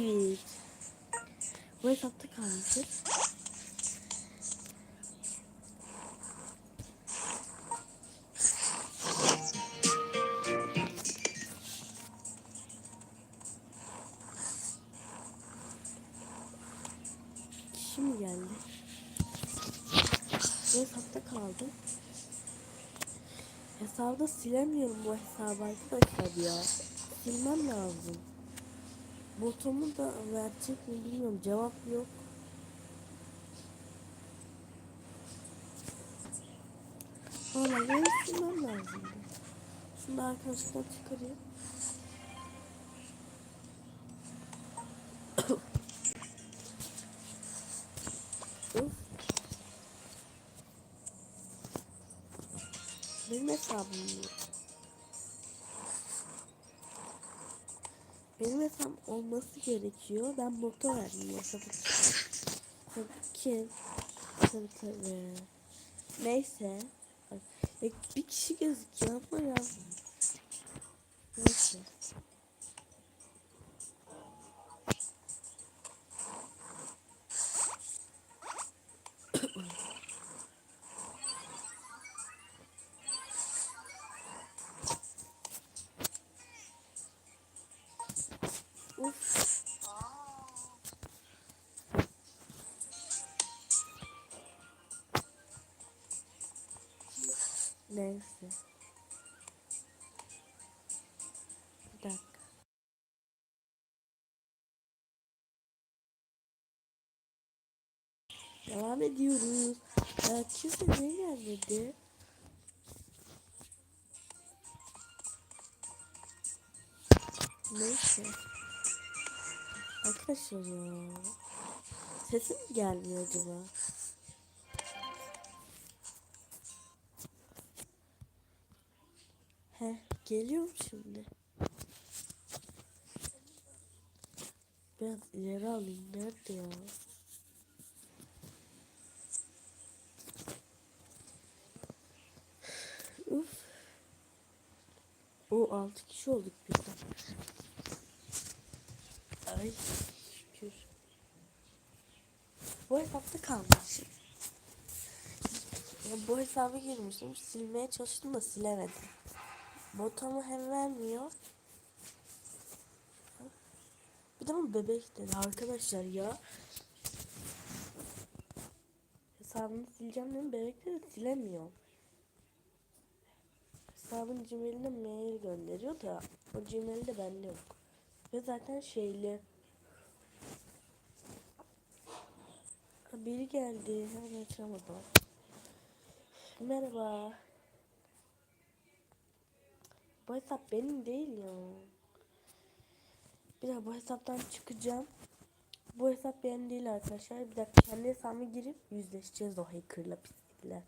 git. Bu hesapta kalmışız. Şimdi geldi. Bu hesapta kaldım. Hesabda silemiyorum bu hesabı arkadaşlar ya. Silmem lazım. Botumu da verecek mi bilmiyorum. Cevap yok. Valla benim silmem lazım. Şunu arkadaşlar çıkarayım. Benim hesabım bu. Benim hesabım olması gerekiyor. Ben motor verdim ya tabii ki. Tabii. Tabii. Neyse. Ya bir kişi gözüküyor ama ya. Neyse. Neyse. Bir dakika. Devam ediyoruz. Ee, kimse ne gelmedi? Neyse. Arkadaşlar ya. Sesim mi gelmiyor acaba? Geliyorum şimdi. Biraz ileri alayım. Nerede ya? Uf. O altı kişi olduk biz de. Ay şükür. Bu hesapta kalmışım. Ya bu hesaba girmiştim. Silmeye çalıştım da silemedim. Botamı hem vermiyor. Bir de bu bebek dedi arkadaşlar ya. Hesabını sileceğim dedim bebek de silemiyor. Hesabın Gmail'ine mail gönderiyor da o Gmail de bende yok. Ve zaten şeyli. Biri geldi. Hemen açamadım. Merhaba. Bu hesap benim değil ya. Bir dakika bu hesaptan çıkacağım. Bu hesap benim değil arkadaşlar. Bir dakika kendi hesabıma girip yüzleşeceğiz o hackerla pislikle.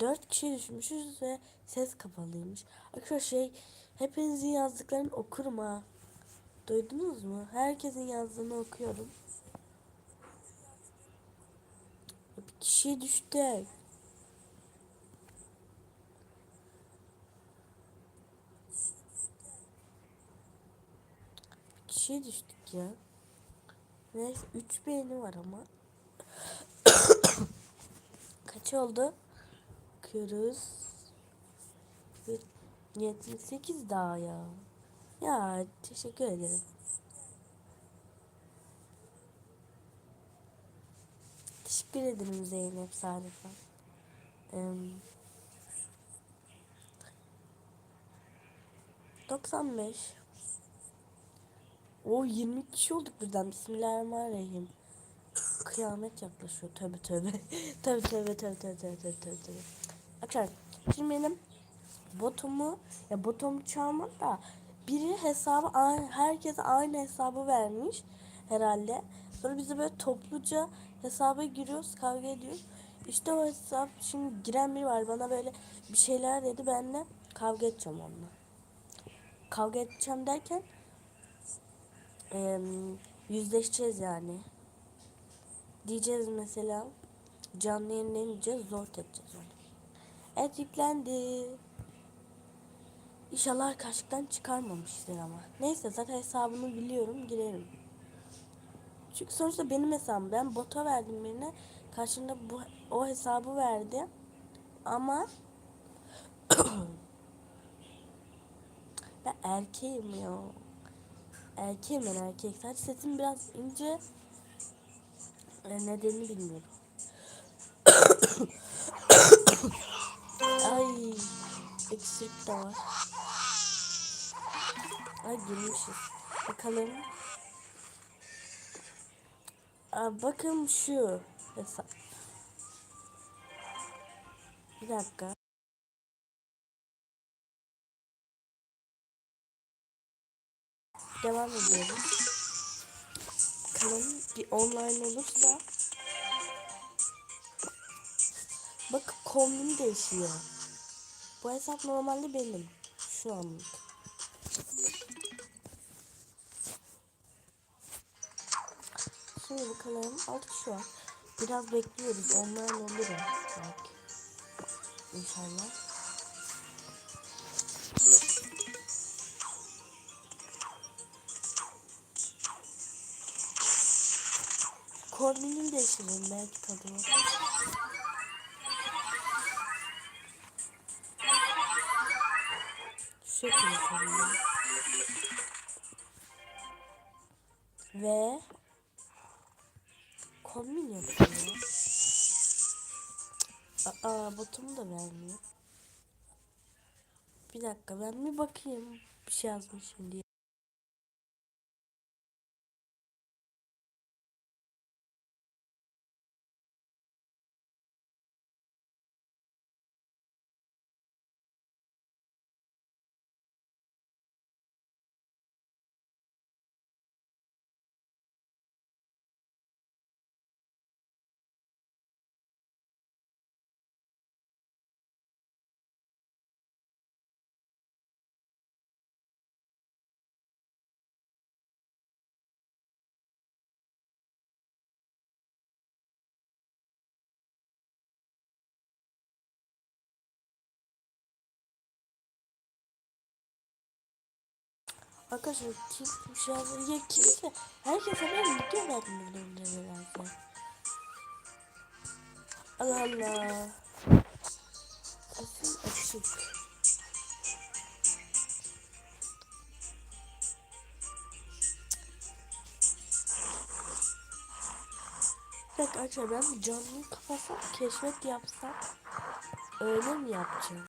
4 kişi düşmüşüz ve ses kapalıymış. Arkadaşlar şey hepinizin yazdıklarını okurum ha. Duydunuz mu? Herkesin yazdığını okuyorum. Bir kişi düştü. Bir kişi düştük ya. Neyse 3 beğeni var ama. Kaç oldu? Bakıyoruz. Bir 78 daha ya. Ya teşekkür ederim. Teşekkür ederim Zeynep Sarife. Em, 95 O 20 kişi olduk birden. Bismillahirrahmanirrahim. Kıyamet yaklaşıyor. Tövbe tövbe tövbe tövbe tövbe tövbe tövbe. tövbe. Arkadaşlar şimdi benim botumu ya botumu çalmadı da biri hesabı herkese aynı hesabı vermiş herhalde. Sonra bizi böyle topluca hesaba giriyoruz kavga ediyoruz. İşte o hesap şimdi giren biri var bana böyle bir şeyler dedi ben de kavga edeceğim onunla. Kavga edeceğim derken em, yüzleşeceğiz yani. Diyeceğiz mesela canlı yayınlayınca zor edeceğiz onu. Evet yüklendi. İnşallah karşılıktan çıkarmamıştır ama. Neyse zaten hesabını biliyorum girerim. Çünkü sonuçta benim hesabım. Ben bota verdim birine. Karşında bu o hesabı verdi. Ama ben erkeğim ya. Erkeğim ben erkek. Sadece sesim biraz ince. E, nedenini bilmiyorum. Eksik de var. Ay girmişiz. Bakalım. Aa, bakın şu hesap. Bir dakika. Devam ediyoruz. Bakalım bir online olursa. Bak kombin değişiyor. Bu hesap normalde benim. Şu anlık. Şimdi bakalım. 6 kişi var. Biraz bekliyoruz. Online olur. Belki. İnşallah. Kombinimi değiştirelim belki tadı şekilde kombin. Ve kombin yapıyor. Aa botumu da vermiyor. Bir dakika ben bir bakayım bir şey yazmışım diye. Arkadaşlar kim bir şey ya kimse herkese ben video verdim nedense. Allah Allah. Sesim açık. Dakika arkadaşlar ben bir canlıyı kapatsam keşfet yapsam öyle mi yapacağım?